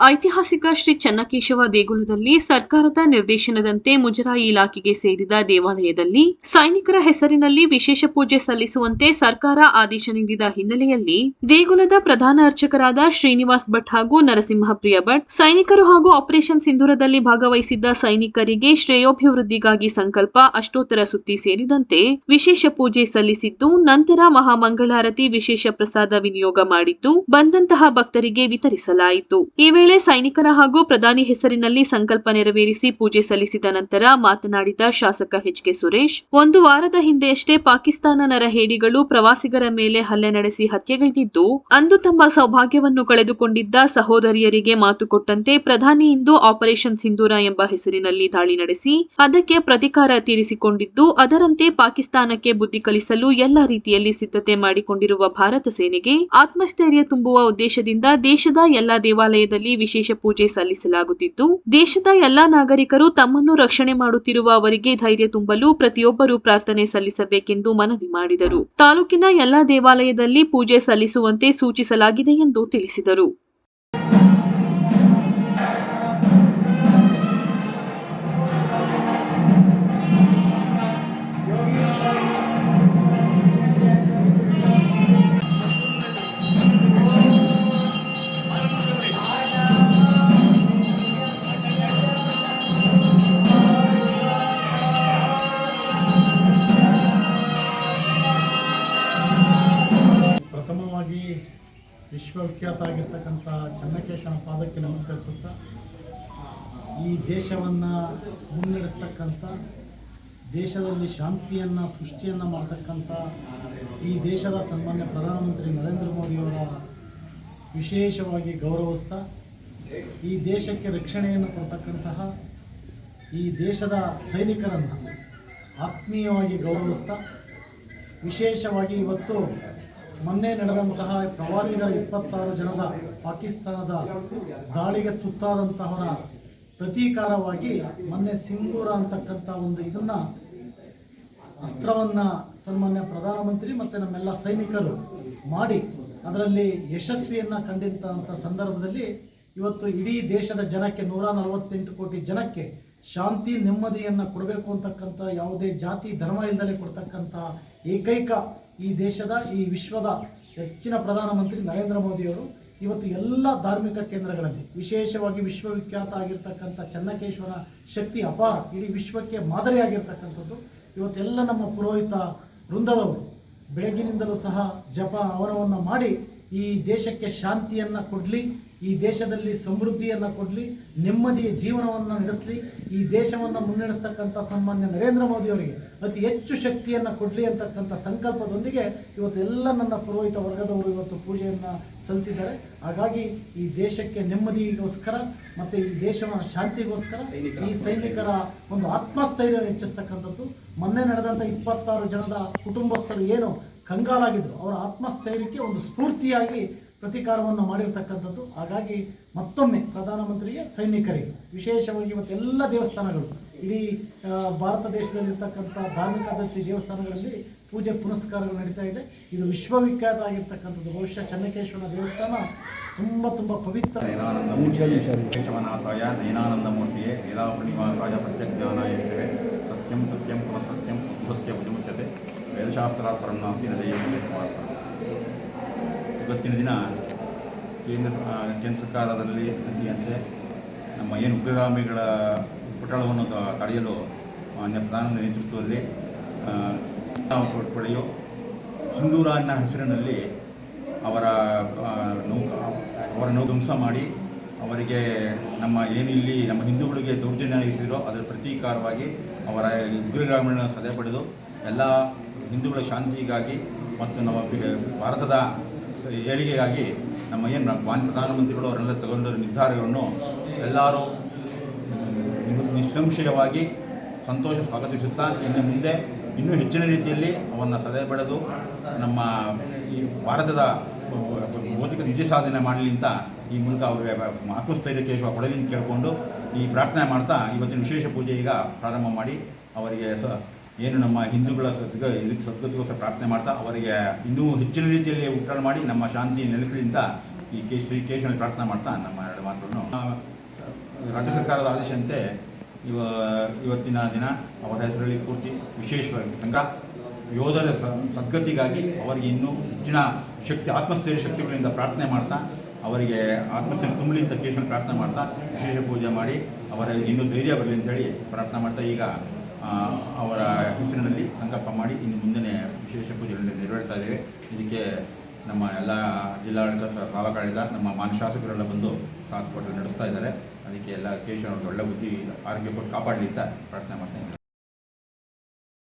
ಐತಿಹಾಸಿಕ ಶ್ರೀ ಚನ್ನಕೇಶವ ದೇಗುಲದಲ್ಲಿ ಸರ್ಕಾರದ ನಿರ್ದೇಶನದಂತೆ ಮುಜರಾಯಿ ಇಲಾಖೆಗೆ ಸೇರಿದ ದೇವಾಲಯದಲ್ಲಿ ಸೈನಿಕರ ಹೆಸರಿನಲ್ಲಿ ವಿಶೇಷ ಪೂಜೆ ಸಲ್ಲಿಸುವಂತೆ ಸರ್ಕಾರ ಆದೇಶ ನೀಡಿದ ಹಿನ್ನೆಲೆಯಲ್ಲಿ ದೇಗುಲದ ಪ್ರಧಾನ ಅರ್ಚಕರಾದ ಶ್ರೀನಿವಾಸ್ ಭಟ್ ಹಾಗೂ ನರಸಿಂಹಪ್ರಿಯ ಭಟ್, ಸೈನಿಕರು ಹಾಗೂ ಆಪರೇಷನ್ ಸಿಂಧೂರದಲ್ಲಿ ಭಾಗವಹಿಸಿದ್ದ ಸೈನಿಕರಿಗೆ ಶ್ರೇಯೋಭಿವೃದ್ಧಿಗಾಗಿ ಸಂಕಲ್ಪ, ಅಷ್ಟೋತ್ತರ ಸುತ್ತಿ ಸೇರಿದಂತೆ ವಿಶೇಷ ಪೂಜೆ ಸಲ್ಲಿಸಿದ್ದು, ನಂತರ ಮಹಾಮಂಗಳಾರತಿ ವಿಶೇಷ ಪ್ರಸಾದ ವಿನಿಯೋಗ ಮಾಡಿದ್ದು, ಬಂದಂತಹ ಭಕ್ತರಿಗೆ ವಿತರಿಸಲಾಯಿತು. ಈ ಸೈನಿಕರ ಹಾಗೂ ಪ್ರಧಾನಿ ಹೆಸರಿನಲ್ಲಿ ಸಂಕಲ್ಪ ನೆರವೇರಿಸಿ ಪೂಜೆ ಸಲ್ಲಿಸಿದ ನಂತರ ಮಾತನಾಡಿದ ಶಾಸಕ ಎಚ್ ಕೆ ಸುರೇಶ್, ಒಂದು ವಾರದ ಹಿಂದೆಯಷ್ಟೇ ಪಾಕಿಸ್ತಾನ ನರಹೇಡಿಗಳು ಪ್ರವಾಸಿಗರ ಮೇಲೆ ಹಲ್ಲೆ ನಡೆಸಿ ಹತ್ಯೆಗೈದಿದ್ದು, ಅಂದು ತಮ್ಮ ಸೌಭಾಗ್ಯವನ್ನು ಕಳೆದುಕೊಂಡಿದ್ದ ಸಹೋದರಿಯರಿಗೆ ಮಾತು ಕೊಟ್ಟಂತೆ ಪ್ರಧಾನಿ ಇಂದು ಆಪರೇಷನ್ ಸಿಂಧೂರ ಎಂಬ ಹೆಸರಿನಲ್ಲಿ ದಾಳಿ ನಡೆಸಿ, ಅದಕ್ಕೆ ಪ್ರತಿಕಾರ ತೀರಿಸಿಕೊಂಡಿದ್ದು, ಅದರಂತೆ ಪಾಕಿಸ್ತಾನಕ್ಕೆ ಬುದ್ಧಿ ಕಲಿಸಲು ಎಲ್ಲ ರೀತಿಯಲ್ಲಿ ಸಿದ್ಧತೆ ಮಾಡಿಕೊಂಡಿರುವ ಭಾರತ ಸೇನೆಗೆ ಆತ್ಮಸ್ಥೈರ್ಯ ತುಂಬುವ ಉದ್ದೇಶದಿಂದ ದೇಶದ ಎಲ್ಲಾ ದೇವಾಲಯದಲ್ಲಿ ವಿಶೇಷ ಪೂಜೆ ಸಲ್ಲಿಸಲಾಗುತ್ತಿದ್ದು, ದೇಶದ ಎಲ್ಲಾ ನಾಗರಿಕರು ತಮ್ಮನ್ನು ರಕ್ಷಣೆ ಮಾಡುತ್ತಿರುವ ಅವರಿಗೆ ಧೈರ್ಯ ತುಂಬಲು ಪ್ರತಿಯೊಬ್ಬರೂ ಪ್ರಾರ್ಥನೆ ಸಲ್ಲಿಸಬೇಕೆಂದು ಮನವಿ ಮಾಡಿದರು. ತಾಲೂಕಿನ ಎಲ್ಲಾ ದೇವಾಲಯದಲ್ಲಿ ಪೂಜೆ ಸಲ್ಲಿಸುವಂತೆ ಸೂಚಿಸಲಾಗಿದೆ ಎಂದು ತಿಳಿಸಿದರು. ವಿಶ್ವವಿಖ್ಯಾತ ಆಗಿರ್ತಕ್ಕಂಥ ಚನ್ನಕೇಶವನ ಪಾದಕ್ಕೆ ನಮಸ್ಕರಿಸುತ್ತಾ, ಈ ದೇಶವನ್ನು ಮುನ್ನಡೆಸ್ತಕ್ಕಂಥ, ದೇಶದಲ್ಲಿ ಶಾಂತಿಯನ್ನು, ಸೃಷ್ಟಿಯನ್ನು ಮಾಡ್ತಕ್ಕಂಥ ಈ ದೇಶದ ಸನ್ಮಾನ್ಯ ಪ್ರಧಾನಮಂತ್ರಿ ನರೇಂದ್ರ ಮೋದಿಯವರ ವಿಶೇಷವಾಗಿ ಗೌರವಿಸ್ತಾ, ಈ ದೇಶಕ್ಕೆ ರಕ್ಷಣೆಯನ್ನು ಕೊಡ್ತಕ್ಕಂತಹ ಈ ದೇಶದ ಸೈನಿಕರನ್ನು ಆತ್ಮೀಯವಾಗಿ ಗೌರವಿಸ್ತಾ, ವಿಶೇಷವಾಗಿ ಇವತ್ತು ಮೊನ್ನೆ ನಡೆದಂತಹ ಪ್ರವಾಸಿಗರ ಇಪ್ಪತ್ತಾರು ಜನದ ಪಾಕಿಸ್ತಾನದ ದಾಳಿಗೆ ತುತ್ತಾದಂತಹವರ ಪ್ರತೀಕಾರವಾಗಿ ಮೊನ್ನೆ ಸಿಂಗೂರ ಅಂತಕ್ಕಂಥ ಒಂದು ಇದನ್ನು ಅಸ್ತ್ರವನ್ನು ಸನ್ಮಾನ್ಯ ಪ್ರಧಾನಮಂತ್ರಿ ಮತ್ತು ನಮ್ಮೆಲ್ಲ ಸೈನಿಕರು ಮಾಡಿ ಅದರಲ್ಲಿ ಯಶಸ್ವಿಯನ್ನು ಕಂಡಿದ್ದಂಥ ಸಂದರ್ಭದಲ್ಲಿ ಇವತ್ತು ಇಡೀ ದೇಶದ ಜನಕ್ಕೆ ನೂರ ನಲವತ್ತೆಂಟು ಕೋಟಿ ಜನಕ್ಕೆ ಶಾಂತಿ, ನೆಮ್ಮದಿಯನ್ನು ಕೊಡಬೇಕು ಅಂತಕ್ಕಂಥ ಯಾವುದೇ ಜಾತಿ, ಧರ್ಮ ಇಲ್ಲದೆ ಕೊಡ್ತಕ್ಕಂಥ ಏಕೈಕ ಈ ದೇಶದ, ಈ ವಿಶ್ವದ ಹೆಚ್ಚಿನ ಪ್ರಧಾನಮಂತ್ರಿ ನರೇಂದ್ರ ಮೋದಿಯವರು ಇವತ್ತು ಎಲ್ಲ ಧಾರ್ಮಿಕ ಕೇಂದ್ರಗಳಲ್ಲಿ, ವಿಶೇಷವಾಗಿ ವಿಶ್ವವಿಖ್ಯಾತ ಆಗಿರ್ತಕ್ಕಂಥ ಚನ್ನಕೇಶ್ವರ ಶಕ್ತಿ ಅಪಾರ, ಇಡೀ ವಿಶ್ವಕ್ಕೆ ಮಾದರಿಯಾಗಿರ್ತಕ್ಕಂಥದ್ದು ಇವತ್ತೆಲ್ಲ ನಮ್ಮ ಪುರೋಹಿತ ವೃಂದದವರು ಬೆಳಗಿನಿಂದಲೂ ಸಹ ಜಪ ಅವರವನ್ನು ಮಾಡಿ ಈ ದೇಶಕ್ಕೆ ಶಾಂತಿಯನ್ನು ಕೊಡಲಿ ಈ ದೇಶದಲ್ಲಿ ಸಮೃದ್ಧಿಯನ್ನು ಕೊಡಲಿ ನೆಮ್ಮದಿಯ ಜೀವನವನ್ನು ನಡೆಸಲಿ ಈ ದೇಶವನ್ನು ಮುನ್ನಡೆಸ್ತಕ್ಕಂಥ ಸನ್ಮಾನ್ಯ ನರೇಂದ್ರ ಮೋದಿಯವರಿಗೆ ಅತಿ ಹೆಚ್ಚು ಶಕ್ತಿಯನ್ನು ಕೊಡಲಿ ಅಂತಕ್ಕಂಥ ಸಂಕಲ್ಪದೊಂದಿಗೆ ಇವತ್ತು ಎಲ್ಲ ನನ್ನ ಪುರೋಹಿತ ವರ್ಗದವರು ಇವತ್ತು ಪೂಜೆಯನ್ನು ಸಲ್ಲಿಸಿದ್ದಾರೆ. ಹಾಗಾಗಿ ಈ ದೇಶಕ್ಕೆ ನೆಮ್ಮದಿಗೋಸ್ಕರ ಮತ್ತು ಈ ದೇಶದ ಶಾಂತಿಗೋಸ್ಕರ ಈ ಸೈನಿಕರ ಒಂದು ಆತ್ಮಸ್ಥೈರ್ಯ ಹೆಚ್ಚಿಸ್ತಕ್ಕಂಥದ್ದು. ಮೊನ್ನೆ ನಡೆದಂಥ ಇಪ್ಪತ್ತಾರು ಜನದ ಕುಟುಂಬಸ್ಥರು ಏನು ಕಂಗಾಲಾಗಿದ್ದರು ಅವರ ಆತ್ಮಸ್ಥೈರ್ಯಕ್ಕೆ ಒಂದು ಸ್ಫೂರ್ತಿಯಾಗಿ ಪ್ರತೀಕಾರವನ್ನು ಮಾಡಿರ್ತಕ್ಕಂಥದ್ದು. ಹಾಗಾಗಿ ಮತ್ತೊಮ್ಮೆ ಪ್ರಧಾನಮಂತ್ರಿಗೆ, ಸೈನಿಕರಿಗೆ, ವಿಶೇಷವಾಗಿ ಇವತ್ತೆಲ್ಲ ದೇವಸ್ಥಾನಗಳು, ಇಡೀ ಭಾರತ ದೇಶದಲ್ಲಿರ್ತಕ್ಕಂಥ ಧಾರ್ಮಿಕ ದತ್ತಿ ದೇವಸ್ಥಾನಗಳಲ್ಲಿ ಪೂಜೆ ಪುನಸ್ಕಾರಗಳು ನಡೀತಾ ಇದೆ. ಇದು ವಿಶ್ವವಿಖ್ಯಾತ ಆಗಿರ್ತಕ್ಕಂಥದ್ದು. ಬಹುಶಃ ಚನ್ನಕೇಶ್ವರ ದೇವಸ್ಥಾನ ತುಂಬ ತುಂಬ ಪವಿತ್ರ. ಕೇಶವನಾಥಾಯ ನಯನಾನಂದಮೂರ್ತಿಯೇ ಲೀಲಾಪೂರ್ಣಿಮಾಸಾಯ ಪ್ರತ್ಯಜ್ಞಾನಾಯ ಇಷ್ಟವೇ ಸತ್ಯಂ ಸತ್ಯಂ ಪುನಃ ಸತ್ಯಂ ಉದ್ಧತ್ಯ ವಿಮುಚ್ಯತೆ ವೇದಶಾಸ್ತ್ರಾತ್ ನಾಸ್ತಿ ನದಯ ಇವತ್ತಿನ ದಿನ ಕೇಂದ್ರ ಕೇಂದ್ರ ಸರ್ಕಾರದಲ್ಲಿ ಅಂತೆ ನಮ್ಮ ಏನು ಉಗ್ರಗಾಮಿಗಳ ಪುಟಳವನ್ನು ತಡೆಯಲು ಮಾನ್ಯ ಪ್ರಧಾನ ನೇತೃತ್ವದಲ್ಲಿ ಪಡೆಯು ಸಿಂಧೂರ ಹೆಸರಿನಲ್ಲಿ ಅವರ ನೌಕ, ಅವರ ನೌ ಧ್ವಂಸ ಮಾಡಿ ಅವರಿಗೆ ನಮ್ಮ ಏನಿಲ್ಲಿ ನಮ್ಮ ಹಿಂದೂಗಳಿಗೆ ದೌರ್ಜನ್ಯ ನಡೆಸಿದರೋ ಅದರ ಪ್ರತೀಕಾರವಾಗಿ ಅವರ ಉಗ್ರಗಾಮಿಗಳನ್ನು ಸದೆ ಪಡೆದು ಎಲ್ಲ ಹಿಂದೂಗಳ ಶಾಂತಿಗಾಗಿ ಮತ್ತು ನಮ್ಮ ಭಾರತದ ಏಳಿಗೆಗಾಗಿ ನಮ್ಮ ಏನು ಮಾನ್ಯ ಪ್ರಧಾನಮಂತ್ರಿಗಳು ಅವರೆಲ್ಲ ತಗೊಂಡ ನಿರ್ಧಾರಗಳನ್ನು ಎಲ್ಲರೂ ನಿಸ್ಸಂಶಯವಾಗಿ ಸಂತೋಷ ಸ್ವಾಗತಿಸುತ್ತಾ, ಇನ್ನು ಮುಂದೆ ಇನ್ನೂ ಹೆಚ್ಚಿನ ರೀತಿಯಲ್ಲಿ ಅವನ್ನು ಸದೆ ಬೆಳೆದು ನಮ್ಮ ಈ ಭಾರತದ ಭೌತಿಕ ನಿಜ ಸಾಧನೆ ಮಾಡಲಿ ಅಂತ ಈ ಮೂಲಕ ಅವರಿಗೆ ಆತ್ಮಸ್ಥೈರ್ಯಕ್ಕೆ ಕೇಶವ ಕೊಡಲಿ ಕೇಳಿಕೊಂಡು ಈ ಪ್ರಾರ್ಥನೆ ಮಾಡ್ತಾ ಇವತ್ತಿನ ವಿಶೇಷ ಪೂಜೆ ಈಗ ಪ್ರಾರಂಭ ಮಾಡಿ ಅವರಿಗೆ ಸ ಏನು ನಮ್ಮ ಹಿಂದೂಗಳ ಸದ್ಗ ಇದಕ್ಕೆ ಸದ್ಗತಿಗೋಸ್ಕರ ಪ್ರಾರ್ಥನೆ ಮಾಡ್ತಾ ಅವರಿಗೆ ಇನ್ನೂ ಹೆಚ್ಚಿನ ರೀತಿಯಲ್ಲಿ ಉಟ್ಟಾಳ ಮಾಡಿ ನಮ್ಮ ಶಾಂತಿ ನೆಲೆಸಲಿ ಅಂತ ಈ ಕೆ ಶ್ರೀ ಕೇಶವನಲ್ಲಿ ಪ್ರಾರ್ಥನೆ ಮಾಡ್ತಾ ನಮ್ಮ ಎರಡು ಮಾತುಗಳನ್ನು. ರಾಜ್ಯ ಸರ್ಕಾರದ ಆದೇಶಂತೆ ಇವ, ಇವತ್ತಿನ ದಿನ ಅವರ ಹೆಸರಲ್ಲಿ ಪೂರ್ತಿ ವಿಶೇಷವಾಗಿ ಸಂಘ ಯೋಧರ ಸದ್ಗತಿಗಾಗಿ ಅವರಿಗೆ ಇನ್ನೂ ಹೆಚ್ಚಿನ ಶಕ್ತಿ, ಆತ್ಮಸ್ಥೈರ್ಯ ಶಕ್ತಿಗಳಿಂದ ಪ್ರಾರ್ಥನೆ ಮಾಡ್ತಾ ಅವರಿಗೆ ಆತ್ಮಸ್ಥೈರ್ಯ ತುಂಬಲಿ ಅಂತ ಕೇಶವನ ಪ್ರಾರ್ಥನೆ ಮಾಡ್ತಾ ವಿಶೇಷ ಪೂಜೆ ಮಾಡಿ ಅವರ ಇನ್ನೂ ಧೈರ್ಯ ಬರಲಿ ಅಂತೇಳಿ ಪ್ರಾರ್ಥನೆ ಮಾಡ್ತಾ ಈಗ ಅವರ ಹೆಸರಿನಲ್ಲಿ ಸಂಕಲ್ಪ ಮಾಡಿ ಇನ್ನು ಮುಂದೆ ವಿಶೇಷ ಪೂಜೆಗಳನ್ನು ನೆರವೇರ್ತಾ ಇದ್ದೇವೆ. ಇದಕ್ಕೆ ನಮ್ಮ ಎಲ್ಲ ಜಿಲ್ಲಾಡಳಿತ ಸಾಲಕಾಳಿದ ನಮ್ಮ ಮಾನ್ಯ ಶಾಸಕರೆಲ್ಲ ಬಂದು ಸಾಥ್ ಕೊಟ್ಟು ನಡೆಸ್ತಾ ಇದ್ದಾರೆ. ಅದಕ್ಕೆ ಎಲ್ಲ ಕೇಶವ ಒಳ್ಳೆ ಬುದ್ಧಿ, ಆರೋಗ್ಯ ಕೊಟ್ಟು ಕಾಪಾಡಲಿ ಅಂತ ಪ್ರಾರ್ಥನೆ ಮಾಡ್ತಾ